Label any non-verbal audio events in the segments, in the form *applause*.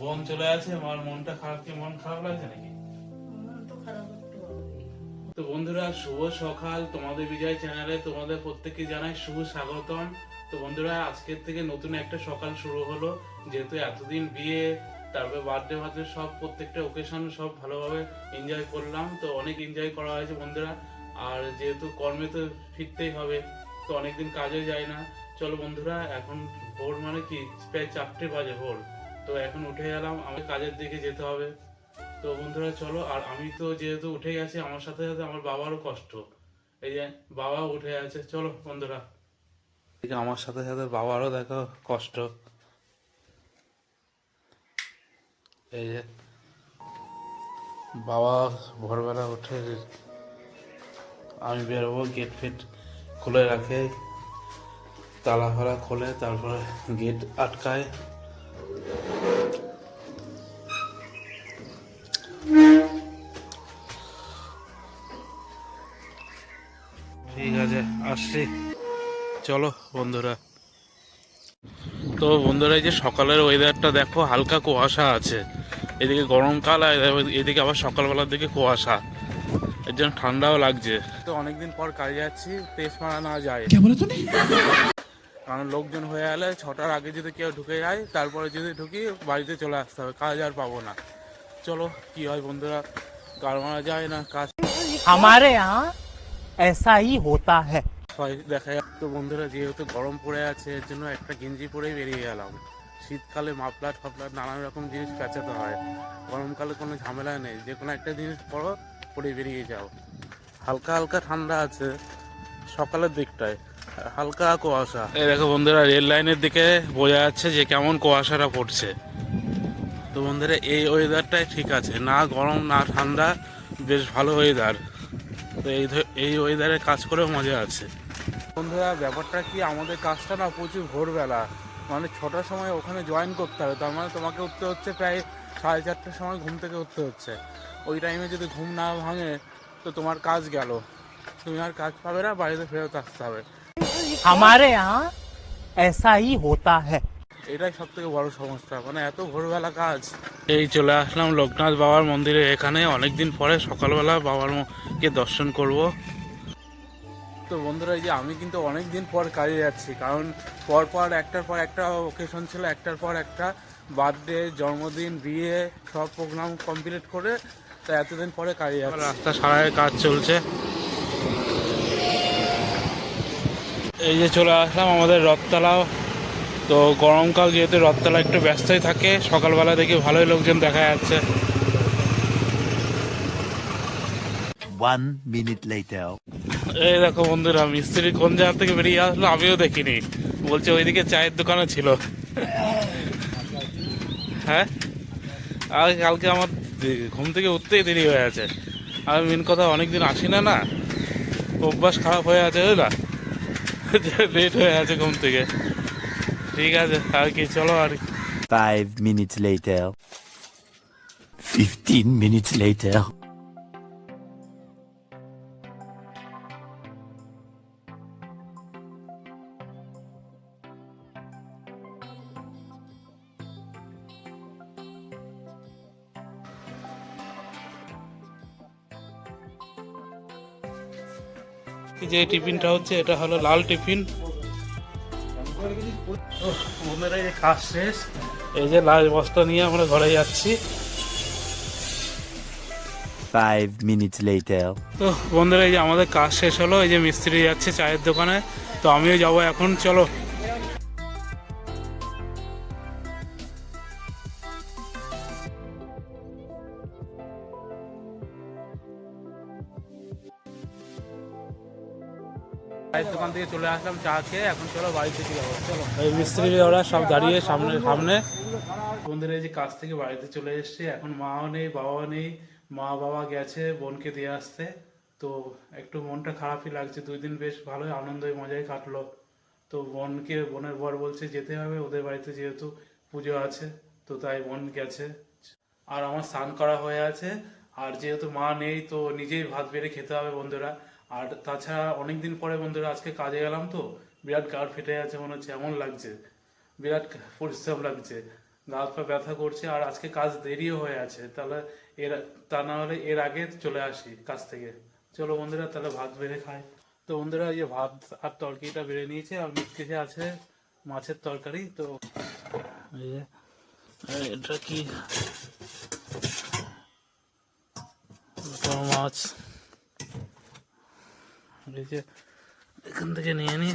বোন চলে আছে আমার মনটা খারাপ কি মন খারাপ লাগছে নাকি? তো বন্ধুরা শুভ সকাল তোমাদের বিজয় চ্যানেলে তোমাদের প্রত্যেককে জানাই শুভ স্বাগতম। তো বন্ধুরা আজকের থেকে নতুন একটা সকাল শুরু হলো যেহেতু এতদিন বিয়ে তারপরে বার্থডে বার্থডে সব প্রত্যেকটা ওকেশন সব ভালোভাবে এনজয় করলাম তো অনেক এনজয় করা হয়েছে বন্ধুরা। আর যেহেতু কর্মে তো ফিরতেই হবে তো অনেকদিন কাজে যায় না। চলো বন্ধুরা এখন ভোর মানে কি? প্রায় চারটে বাজে ভোর। তো এখন উঠে গেলাম আমার কাজের দিকে যেতে হবে। তো বন্ধুরা, চলো, আর আমি তো যেহেতু উঠে গেছি, আমার সাথে সাথে আমার বাবারও কষ্ট। এই যে, বাবা উঠে আছে, চলো বন্ধুরা। আমার সাথে সাথে বাবারও দেখো কষ্ট। এই যে, বাবা ভোরবেলা উঠে আমি বেরোবো গেট ফেট খুলে রাখে, তালা ফালা খোলে, তারপরে গেট আটকায়। ঠিক আছে আসছি। চলো বন্ধুরা। তো বন্ধুরা এই যে সকালের ওয়েদারটা দেখো হালকা কুয়াশা আছে। এদিকে গরমকাল এদিকে আবার সকালবেলার দিকে কুয়াশা। এর জন্য ঠান্ডাও লাগছে। তো অনেকদিন পর কাজে যাচ্ছি পেস্ট মারা না যায়। কারণ লোকজন হয়ে গেলে ছটার আগে যদি কেউ ঢুকে যায় তারপরে যদি ঢুকি বাড়িতে চলে আসতে হবে কাজ আর পাবো না। চলো কি হয় বন্ধুরা গাড় মারা যায় না কাজ আমারে হ্যাঁ? ऐसा ही होता है হয় দেখা যাক তো বন্ধুরা যেহেতু গরম পড়ে আছে এর জন্য একটা গেঞ্জি পরেই বেরিয়ে গেলাম শীতকালে মাফলার ফাফলার নানান রকম জিনিস পেঁচাতে হয় গরমকালে কোনো ঝামেলা নেই যে কোনো একটা জিনিস পরো পরে বেরিয়ে যাও হালকা হালকা ঠান্ডা আছে সকালের দিকটায় হালকা কুয়াশা এই দেখো বন্ধুরা রেল লাইনের দিকে বোঝা যাচ্ছে যে কেমন কুয়াশাটা পড়ছে তো বন্ধুরা এই ওয়েদারটাই ঠিক আছে না গরম না ঠান্ডা বেশ ভালো ওয়েদার তো এই ধ- এই ওয়েদারে কাজ করেও মজা আছে বন্ধুরা ব্যাপারটা কি আমাদের কাজটা না প্রচুর ভোরবেলা মানে ছটার সময় ওখানে জয়েন করতে হবে তার মানে তোমাকে উঠতে হচ্ছে প্রায় সাড়ে চারটার সময় ঘুম থেকে উঠতে হচ্ছে ওই টাইমে যদি ঘুম না ভাঙে তো তোমার কাজ গেল তুমি আর কাজ পাবে না বাড়িতে ফেরত আসতে হবে हमारे यहाँ ऐसा ही होता है এটাই সব থেকে বড় সমস্যা। মানে এত ভোরবেলা কাজ। এই চলে আসলাম লোকনাথ বাবার মন্দিরে। এখানে অনেকদিন পরে সকালবেলা বাবার কে দর্শন করব। তো বন্ধুরা, এই যে আমি কিন্তু অনেক দিন পর কাজে যাচ্ছি। কারণ পর পর একটার পর একটা ওকেশন ছিল, একটার পর একটা বার্থডে জন্মদিন, বিয়ে সব প্রোগ্রাম কমপ্লিট করে তো এতদিন পরে কাজে যাচ্ছি। রাস্তা সারায় কাজ চলছে। এই যে চলে আসলাম আমাদের রথতলা তো গরমকাল যেহেতু রথতলা একটু ব্যস্তই থাকে সকালবেলা দেখি ভালোই লোকজন দেখা যাচ্ছে. এই দেখো বন্ধুরা মিস্ত্রি কোন জায়গা থেকে বেরিয়ে আসলো আমিও দেখিনি। বলছে ওইদিকে চায়ের দোকানে ছিল। হ্যাঁ? আর কালকে আমার ঘুম থেকে উঠতেই দেরি হয়ে আছে। আর মেন কথা অনেকদিন আসি না না অভ্যাস খারাপ হয়ে আছে বুঝলা? *laughs* লেট হয়ে আছে ঘুম থেকে। ঠিক আছে আর কি চলো আর minutes later. Fifteen minutes later. এই যে টিফিনটা হচ্ছে এটা হলো লাল টিফিন ওহ, বন্ধুরা এই যে কাজ শেষ এই যে লাশ বস্তা নিয়ে আমরা ঘরে যাচ্ছি। Five minutes later. তো বন্ধুরা এই যে আমাদের কাজ শেষ হলো এই যে মিস্ত্রি যাচ্ছে চায়ের দোকানে। তো আমিও যাব এখন চলো। চায়ের দোকান থেকে চলে আসলাম চা খেয়ে এখন চলো বাড়ি থেকে যাব। চলো। এই মিস্ত্রি ওরা সব দাঁড়িয়ে সামনে সামনে। বন্ধুরা এই যে কাজ থেকে বাড়িতে চলে এসেছে। এখন মাও নেই বাবাও নেই। মা বাবা গেছে বোনকে দিয়ে আসতে। তো একটু মনটা খারাপই লাগছে। দুই দিন বেশ ভালোই আনন্দই মজাই কাটলো। তো বোনকে বোনের বর বলছে যেতে হবে ওদের বাড়িতে যেহেতু পুজো আছে তো তাই বোন গেছে। আর আমার স্নান করা হয়ে আছে। আর যেহেতু মা নেই তো নিজেই ভাত বেড়ে খেতে হবে বন্ধুরা। আর তাছাড়া অনেকদিন পরে বন্ধুরা আজকে কাজে গেলাম তো, বিরাট গাড় ফেটে আছে মনে হচ্ছে, এমন লাগছে। বিরাট পরিশ্রম লাগছে, গা হাত পা ব্যথা করছে, আর আজকে কাজ দেরিও হয়ে আছে। তাহলে এর, তা না হলে এর আগে চলে আসি কাজ থেকে। চলো বন্ধুরা, তাহলে ভাত বেড়ে খাই। তো বন্ধুরা, এই ভাত আর তরকারিটা বেড়ে নিয়েছে, আর মিটকেছে আছে মাছের তরকারি, তো এটা কি? মাছ। যে এখান থেকে নিয়ে নিই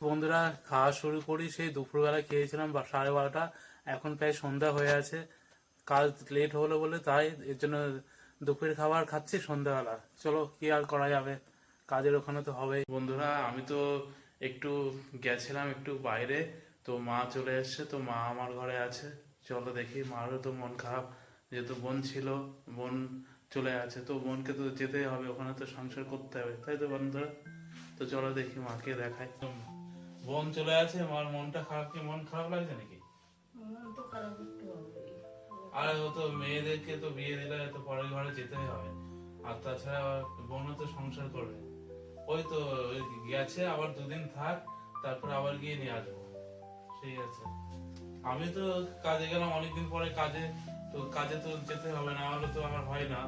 বন্ধুরা, খাওয়া শুরু করি। সেই দুপুরবেলা খেয়েছিলাম বা সাড়ে বারোটা। এখন প্রায় সন্ধ্যা হয়ে আছে। কাজ লেট হলো বলে তাই এর জন্য দুপুরের খাবার খাচ্ছি সন্ধ্যাবেলা। চলো, কি আর করা যাবে? কাজের ওখানে তো হবেই। বন্ধুরা, আমি তো একটু গেছিলাম একটু বাইরে। তো মা চলে এসছে, তো মা আমার ঘরে আছে। চলো দেখি, মারও তো মন খারাপ। যেহেতু বোন ছিল বোন চলে আছে তো বোনকে তো যেতেই হবে ওখানে তো সংসার করতে হবে তাই তো বন্ধুরা? তো চলো দেখি মাকে দেখাই। বোন চলে আছে আমার মনটা খারাপ কি মন খারাপ লাগছে নাকি? তো খারাপ একটু হবে। আর ও তো মেয়েদেরকে তো বিয়ে দিলে তো পরের ঘরে যেতেই হবে। আর তাছাড়া বোনও তো সংসার করবে। ওই তো ওই গেছে আবার দুদিন থাক তারপর আবার গিয়ে নিয়ে আসব। সেই আছে। আমি তো কাজে গেলাম অনেকদিন পরে কাজে তো কাজে তো যেতে হবে, না হলে তো আমার হয় না।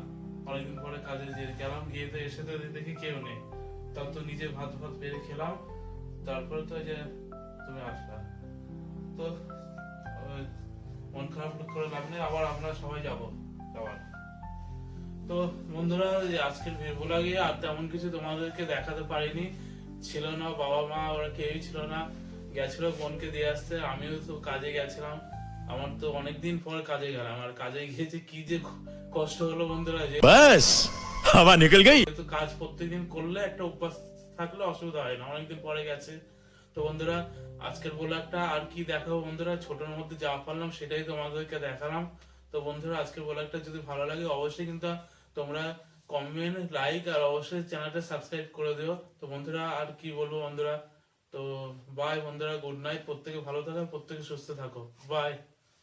অনেকদিন পরে কাজে যে গেলাম, গিয়ে তো এসে তো দেখি কেউ নেই। তখন তো নিজে ভাত ভাত বেড়ে খেলাম। তারপরে তো যে তুমি আসলা। তো মন খারাপ করে লাভ নেই, আবার আমরা সবাই যাব আবার তো বন্ধুরা আজকের গিয়ে আর তেমন কিছু তোমাদেরকে দেখাতে পারিনি। ছিল না, বাবা মা, ওরা কেউই ছিল না। গেছিল বোনকে দিয়ে আসতে, আমিও তো কাজে গেছিলাম। আমার তো অনেকদিন পর কাজে গেলাম আর কাজে গিয়েছে কি যে কষ্ট হলো বন্ধুরা যে বাস হাওয়া নিকল গই। তো কাজ প্রত্যেকদিন করলে একটা অভ্যাস থাকলে অসুবিধা হয় না অনেকদিন পরে গেছে। তো বন্ধুরা আজকের ব্লগটা আর কি দেখাবো বন্ধুরা ছোটর মধ্যে যা পারলাম সেটাই তোমাদেরকে দেখালাম। তো বন্ধুরা আজকের ব্লগটা যদি ভালো লাগে অবশ্যই কিন্তু তোমরা কমেন্ট লাইক আর অবশ্যই চ্যানেলটা সাবস্ক্রাইব করে দিও। তো বন্ধুরা আর কি বলব বন্ধুরা? তো বাই বন্ধুরা গুড নাইট প্রত্যেকে ভালো থাকো প্রত্যেকে সুস্থ থাকো। বাই